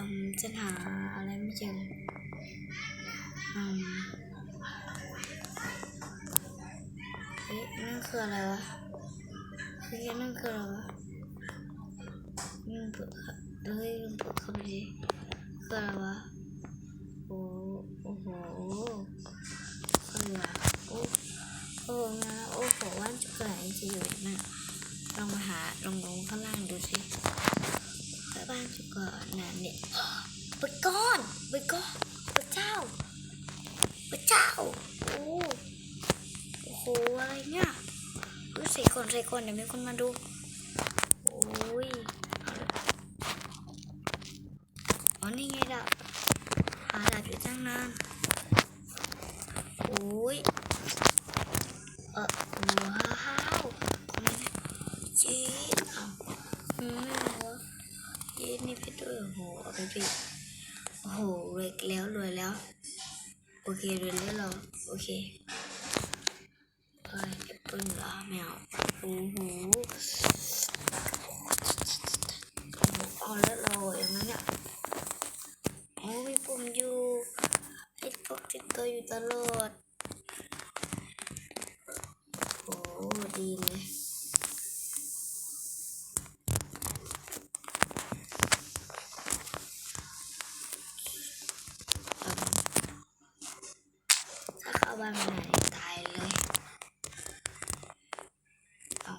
อืมฉันหาอะไรไม่เจออืมเอ๊ะนั่นคืออะไรวะเฮ้ยนั่นคืออะไรวะลืมเปิดเฮ้ยลืมเปิดเข้าไปดิคืออะไรวะโอ้โอ้โหคืออะไรวะโอ้โอ้งาโอ้โหว่านจุกไหนจะอยู่น่ะลองมาหาลองลงข้างล่างดูสิ บ้านจุกก่อนนะเนี่ยไปก้อนไปก้อนพระเจ้าพระเจ้าโอ้โอ้โหอะไรเนี่ยรู้ใส่คนใส่คนเดี๋ยวมีคนมาดูโอ้ยเอาละอ๋อนี่ไงล่ะหาดาบอยู่ตั้งนานโอ้ยเออว้าวคนนี้เจ๊เอาอืม ไม่รู้ว่าเย้นี่เพชรด้วยโอ้โหเอาไปปิดโอ้โหรวยแล้วรวยแล้ว โอเครวยแล้วเหรอโอเคเอ้ยแอปเปิ้ลเหรอไม่เอาโอ้โหเอาแล้วเราอย่างนั้นเนี่ยโอ้มีปุ่มอยู่ไอ้พวกติดตัวอยู่ตลอดโอ้ดีเลย ถ้าเข้า บ้านไม่ได้ตายเลยเอา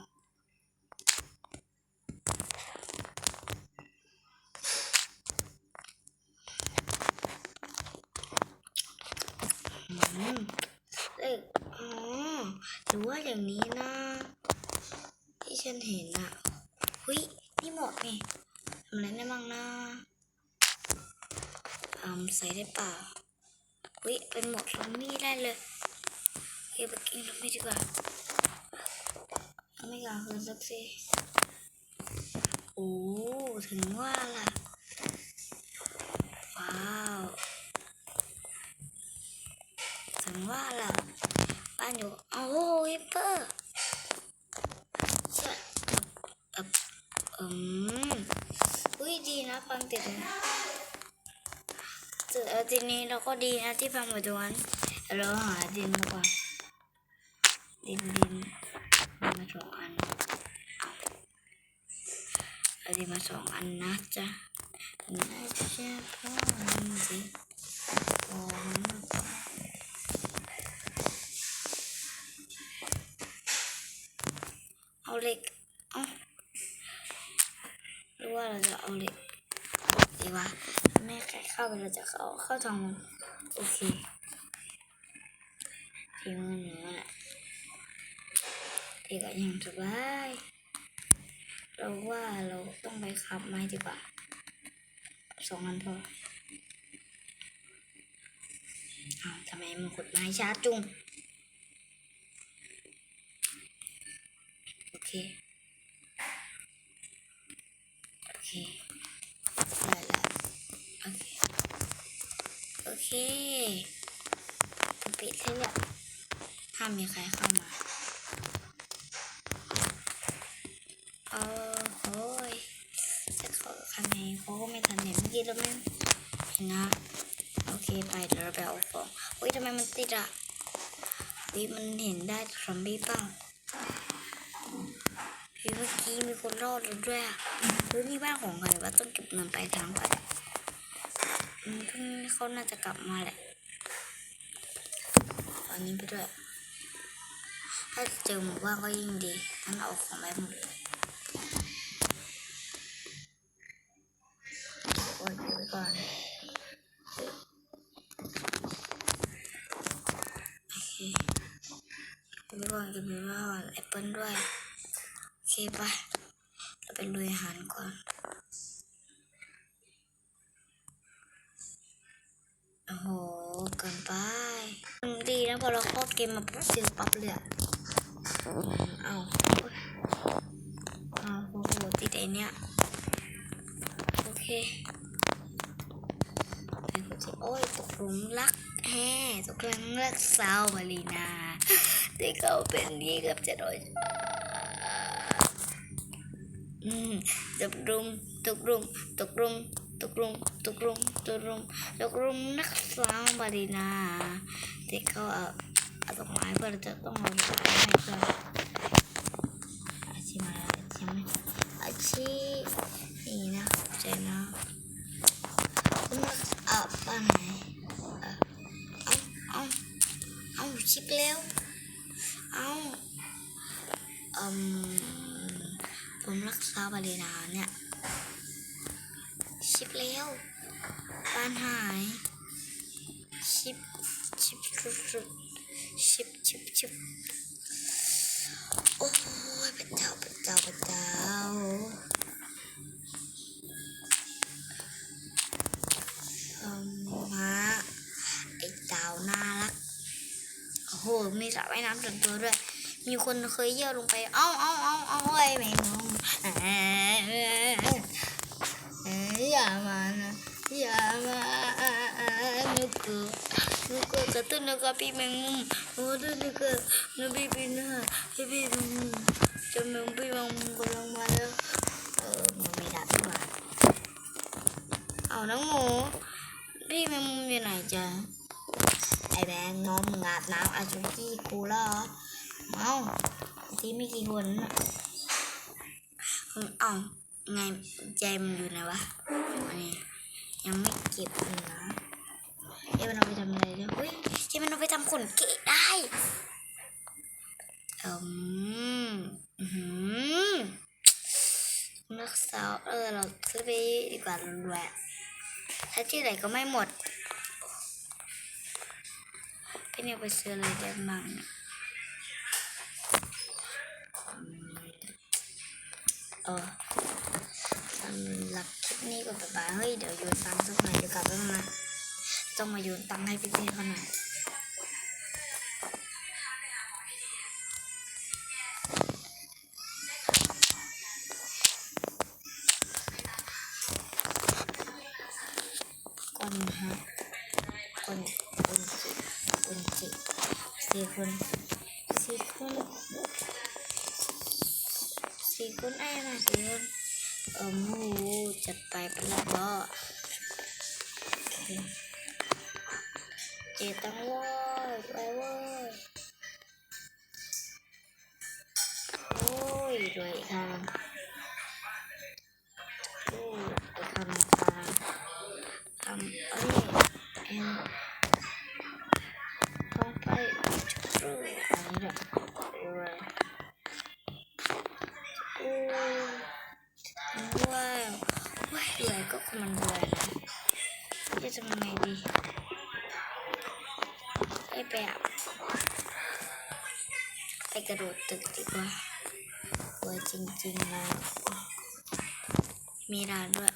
อืมเอ๋อหรือว่าอย่างนี้นะ ที่ฉันเห็นอะหุยนี่หมดไงทำอะไรได้บ้างนะอืมใส่ได้เปล่าวิเป็นหมดซอมบี้ได้เลย เก็บไปกินซอมบี้ดีกว่าไม่อยากคืนสักสิโอ้ถึงว่าล่ะ ว้าวถึงว่าล่ะบ้านอยู่โอ้ฮิปเปอร์อืมอุ้ยดีนะฟังติดเลยสุดเอาทีนี้เราก็ดีนะที่ฟังหมาตรงนั้นเราหาดินมาก่อน ดินดินมาสองอันเอาดินมาสองอันนะจ๊ะน่าจะพอมันสิพอมันมากกว่าเอาเหล็กเอาหรือว่าเราจะเอาเหล็กดีวะแม่ใครเข้าไปเราจะเข้าเข้าทางโอเคทีมือหนูแหละ พี่ก็ยังสบายเราว่าเราต้องไปขับไม้ดีกว่าสองอันพออ้าทำไมมันขุดไม้ช้าจุงโอเค โอเคได้แล้วโอเค โอเคปิดให้แล้วห้ามมีใครเข้ามาโอ้โหยจะเข้า ข้างในเขาก็ไม่ทันเห็นเมื่อกี้แล้วแม่เห็นนะโอเคไปเดี๋ยวเราไปเอาของอุ้ยทำไมมันติดอะวิมันเห็นได้ครัมบี้เปล่าวิเมื่อกี้มีคนรอดแล้วด้วยอะหรือนี่บ้านของใครวะต้องเก็บเงินไปทางก่อนอืมพรุ่งเขาน่าจะกลับมาแหละเอาอันนี้ไปด้วย ถ้าเจอหมู่บ้านก็ยิ่งดีงั้นเอาของไปหมดเลยโอ้ยเก็บไว้ก่อนโอเค ก็บไว้ก่อนเก็บไว้ก่อนแอปเปิ้ลด้วย โอเคไปเราไปลุยอาหารก่อน โอ้โหเกินไปมดีนะพอเราเข้าเกมมาปุ๊บเจอปั๊บเลยอะเอาเอาโอ้โหติดไอเนี้ยโอเคไอ้คนที่โอ้ยตกหลุมรักแฮ่ตกหลุมรักสาวมารีนา ที่เขาเป็นนี้กับจะโดนตกรุมตกรุมตกรุมตกรุมตกรุมตกรุมตกรุมนักสาวบารีนาที่เขาเอาเอาดอกไม้เพื่อจะต้องเอาไปให้เพื่อนอา ชิปเร็วบ้านหาย ชิป ชิปชุบชุบชิปชิปชิปโอ้ยพระเจ้าพระเจ้าพระเจ้าเอิ่มาไอ้เต่าน่ารักโอ้โหมีสระว่ายน้ำส่วนตัวด้วย มีคนเคยเยี่ยวลงไป เอ้าเอ้าเอ้าเอ้าเอ้ยแมงมุม อย่ามานะอย่ามานุกนุกกตุนนุกปีแมงมุมโอ้ตุ้นนุกนุปีปีหน้าพี่พี่แมงมุมจะแมงปีแมงมุมกำลังมาแล้วเออมันไม่ด้ด้วยเอาน้องหมูพี่แมงมุมอยู่ไหนจ๊ะไอแบงน้องมึงอาบน้ำอาจุกี้กูแล้วเอเมาที่ไมีกี่คนน่ะอืมเอา ไงใจมันอยู่ไหนวะอันนี้ยังไม่เก็บเลยนะเอ๊มันเอาไปทำอะไรเนี่ยเฮ้ยเอ๊มันเอาไปทำขนเกะได้อืมอือหือนักสาวเออเราซื้อไปดีกว่าเรารวยถ้าที่ไหนก็ไม่หมดพี่เนี่ยไปซื้ออะไรได้บ้างเนี่ยอืมเออ หรับคลิปนี้ก็บ๊ายบายเฮ้ยเดี๋ยวโยนตังค์สักหน่อยเดี๋ยวกลับมาต้องมาโยนตังค์ให้พี่ๆเขาหน่อยก่อนนะฮะคนคนจิคนจิสี่คนสี่คนสี่คนไอ้มาสี่คน เออมูจัดไปเป็นละบ่เจตังว้ยไปว้ยโอ้ยรวยทางโอ้ยทางทางทำเอ้ย ไปกระโดดตึกดีกว่ารวยจริงๆแล้วมีร้านด้วย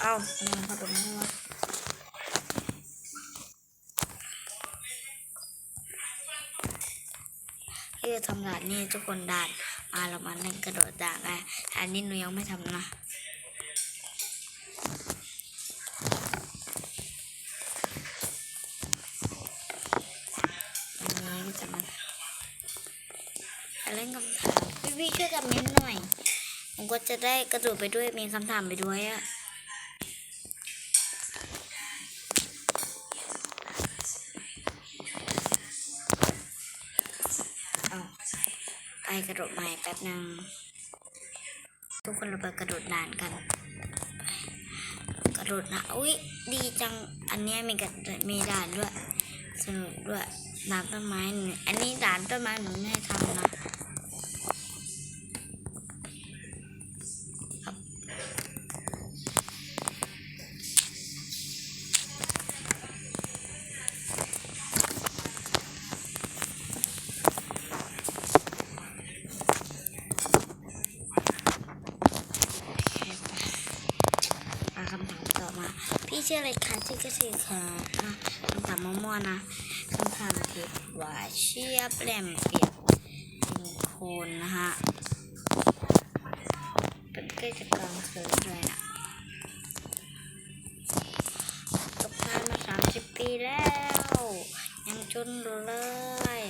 เอ้าทำไมเขาตรงนี้วะที่จะทำงานนี่ทุกคนด่าน มาเรามาเล่นกระโดดด่านนะอันนี้หนูยังไม่ทำนะ ก็จะได้กระโดดไปด้วยมีคำถามไปด้วยอะเอาไปกระโดดใหม่แป๊บนึงทุกคนเราไปกระโดดด่านกัน กระโดดนะอุ้ยดีจังอันนี้มีกระโดดมีด่านด้วยสนุกด้วยด่านต้นไม้หนูอันนี้ด่านต้นไม้หนูไม่ให้ทำนะ ชื่ออะไรคะชื่อกระสิค่ะคำถามมั่วๆนะคำถามผิดว่าเชียแปลมเปียกเป็นโคนนะฮะเป็นกล้จะกลางคืนเลยนะตกงานมาสามสิบปีแล้ว ยังจนเลย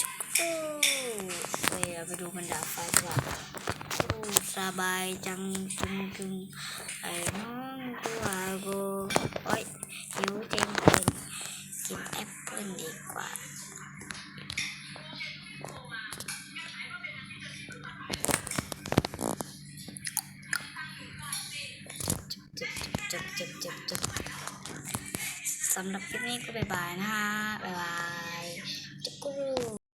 จุ๊กจู๊เฮ้ยไปดูบรรดาไฟกว่าโอ้สบายจังจุงจุงไอ้น้อ ว่ากูโอ้ยหิวเต็มเป็นกินแอปเปิ้ลดีกว่าจบจุบจบจบจุบสำหรับคลิปนี้ก็บ๊ายบายนะคะบ๊ายบาย